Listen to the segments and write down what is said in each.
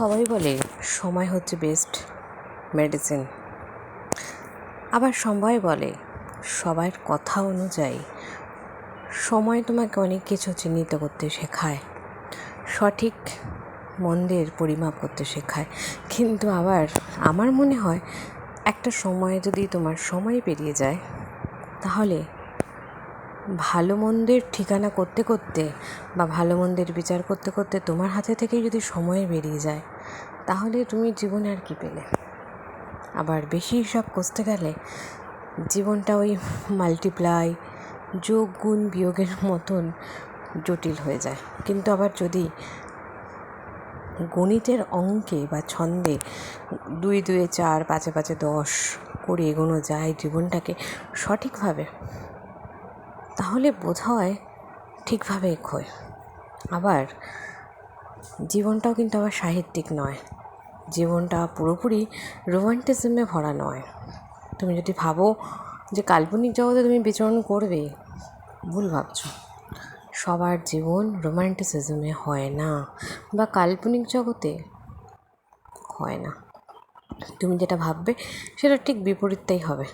সবাই বলে সময় হচ্ছে বেস্ট মেডিসিন আবার সবাই বলে সবার কথা অনুযায়ী সময় তোমাকে অনেক কিছু চিহ্নিত করতে শেখায়, সঠিক মন্দের পরিমাপ করতে শেখায়। কিন্তু আবার আমার মনে হয় একটা সময়ে যদি তোমার সময় পেরিয়ে যায়, তাহলে ভালো মন্দের ঠিকানা করতে করতে বা ভালো মন্দের বিচার করতে করতে তোমার হাতে থেকেই যদি সময় বেরিয়ে যায়, তাহলে তুমি জীবনে আর কী পেলে? আবার বেশি হিসাব কষতে গেলে জীবনটা ওই মাল্টিপ্লাই যোগ, গুণ, বিয়োগের মতন জটিল হয়ে যায়। কিন্তু আবার যদি গণিতের অঙ্কে বা ছন্দে দুই, দুয়ে চার, পাঁচে পাঁচে দশ করে এগোনো যায় জীবনটাকে সঠিকভাবে তাহলে বোধ হয় ঠিকভাবে এগোয়। আবার জীবনটাও কিন্তু আবার সাহিত্যিক নয়। জীবনটা পুরোপুরি রোমান্টিজমে ভরা নয়। তুমি যদি ভাবো যে কাল্পনিক জগতে তুমি বিচরণ করবে, ভুল ভাবছ। সবার জীবন রোমান্টিসিজমে হয় না বা কাল্পনিক জগতে হয় না। তুমি যেটা ভাববে সেটা ঠিক বিপরীতটাই হবে।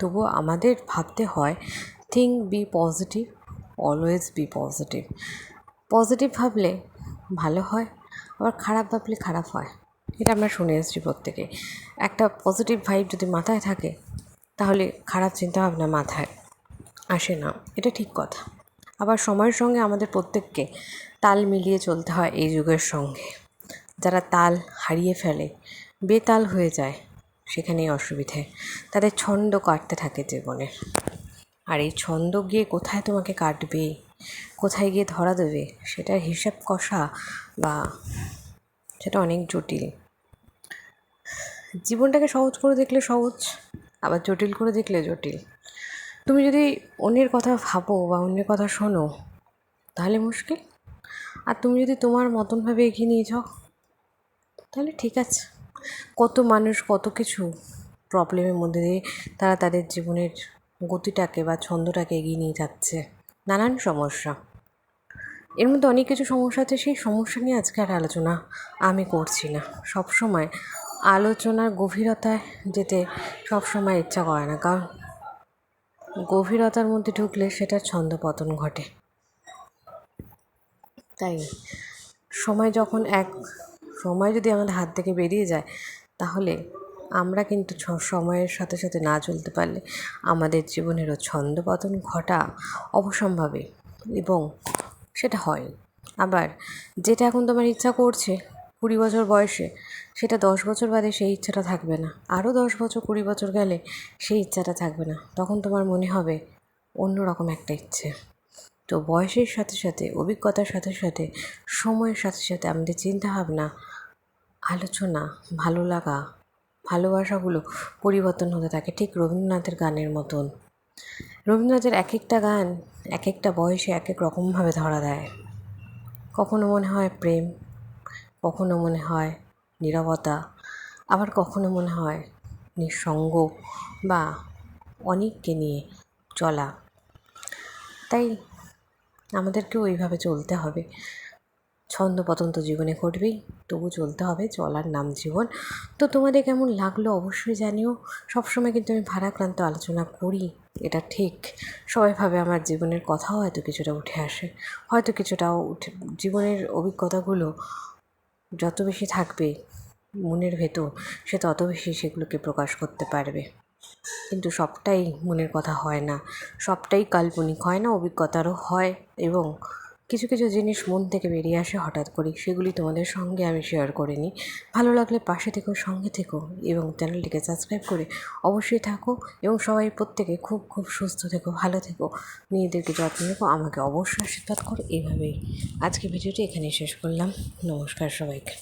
তবুও আমাদের ভাবতে হয় think be positive always be positive positive ভাবলে ভালো হয়, আবার খারাপ ভাবলে খারাপ হয়। এটা আমরা শুনে এসেছি প্রত্যেকে। একটা পজিটিভ ভাইব যদি মাথায় থাকে, তাহলে খারাপ চিন্তাভাবনা মাথায় আসে না। এটা ঠিক কথা। আবার সময়ের সঙ্গে আমাদের প্রত্যেককে তাল মিলিয়ে চলতে হয় এই যুগের সঙ্গে। যারা তাল হারিয়ে ফেলে, বেতাল হয়ে যায়, সেখানেই অসুবিধে। তাদের ছন্দ কাটতে থাকে জীবনে। আর এই ছন্দ গিয়ে কোথায় তোমাকে কাটবে? কোথায় গিয়ে ধরা দেবে? সেটার হিসাব কষা বা সেটা অনেক জটিল। জীবনটাকে সহজ করে দেখলে সহজ, আবার জটিল করে দেখলে জটিল। তুমি যদি অন্যের কথা ভাবো বা অন্যের কথা শোনো, তাহলে মুশকিল। আর তুমি যদি তোমার মতনভাবে এগিয়ে নিয়ে যাও, তাহলে ঠিক আছে। কত মানুষ কত কিছু প্রবলেমের মধ্যে দিয়ে তারা তাদের জীবনের গতিটাকে বা ছন্দটাকে এগিয়ে নিয়ে যাচ্ছে। নানান সমস্যা। এর মধ্যে অনেক কিছু সমস্যা আছে, সেই সমস্যা নিয়ে আজকে আর আলোচনা আমি করছি না। সব সময় আলোচনার গভীরতায় যেতে সব সময় ইচ্ছা করে না, কারণ গভীরতার মধ্যে ঢুকলে সেটার ছন্দপতন ঘটে। তাই সময় যখন এক, সময় যদি আমাদের হাত থেকে বেরিয়ে যায়, তাহলে আমরা কিন্তু সময়ের সাথে সাথে না চলতে পারলে আমাদের জীবনেরও ছন্দপতন ঘটা অবশ্যম্ভাবী এবং সেটা হয়। আবার যেটা এখন তোমার ইচ্ছা করছে কুড়ি বছর বয়সে, সেটা দশ বছর বাদে সেই ইচ্ছাটা থাকবে না। আরও দশ বছর, কুড়ি বছর গেলে সেই ইচ্ছাটা থাকবে না। তখন তোমার মনে হবে অন্য রকম একটা ইচ্ছে। তো বয়সের সাথে সাথে, অভিজ্ঞতার সাথে সাথে, সময়ের সাথে সাথে আমাদের চিন্তাভাবনা, আলোচনা, ভালো লাগা ভালোবাসাগুলো পরিবর্তন হতে থাকে। ঠিক রবীন্দ্রনাথের গানের মতন। রবীন্দ্রনাথের এক একটা গান এক একটা বয়সে এক এক রকমভাবে ধরা দেয়। কখনো মনে হয় প্রেম, কখনো মনে হয় নীরবতা, আবার কখনো মনে হয় নিঃসঙ্গ বা অনেককে নিয়ে চলা। তাই আমাদেরকেও ওইভাবে চলতে হবে। ছন্দপতন তো জীবনে ঘটবেই। তবু চলতে হবে, চলার নাম জীবন। তো তোমাদের কেমন লাগল অবশ্যই জানিও। সবসময় কিন্তু আমি ভারাক্রান্ত আলোচনা করি, এটা ঠিক। সবাই ভাবে আমার জীবনের কথাও হয়তো কিছুটা উঠে আসে। হয়তো কিছুটাও উঠে, জীবনের অভিজ্ঞতাগুলো যত বেশি থাকবে মনের ভেতর, সে তত বেশি সেগুলোকে প্রকাশ করতে পারবে। কিন্তু সবটাই মনের কথা হয় না। সবটাই কাল্পনিক হয় না, অভিজ্ঞতারও হয় এবং কিছু কিছু জিনিস মন থেকে বেরিয়ে আসে হঠাৎ করে সেগুলি তোমাদের সঙ্গে আমি শেয়ার করে নিই। ভালো লাগলে পাশে থেকো, সঙ্গে থেকো এবং চ্যানেলটিকে সাবস্ক্রাইব করে অবশ্যই থাকো এবং সবাই প্রত্যেকে খুব খুব সুস্থ থেকো, ভালো থেকো। মেয়েদেরকে যত্ন নেব আমাকে অবশ্যই আশীর্বাদ করো। এভাবেই আজকে ভিডিওটি এখানেই শেষ করলাম। নমস্কার সবাইকে।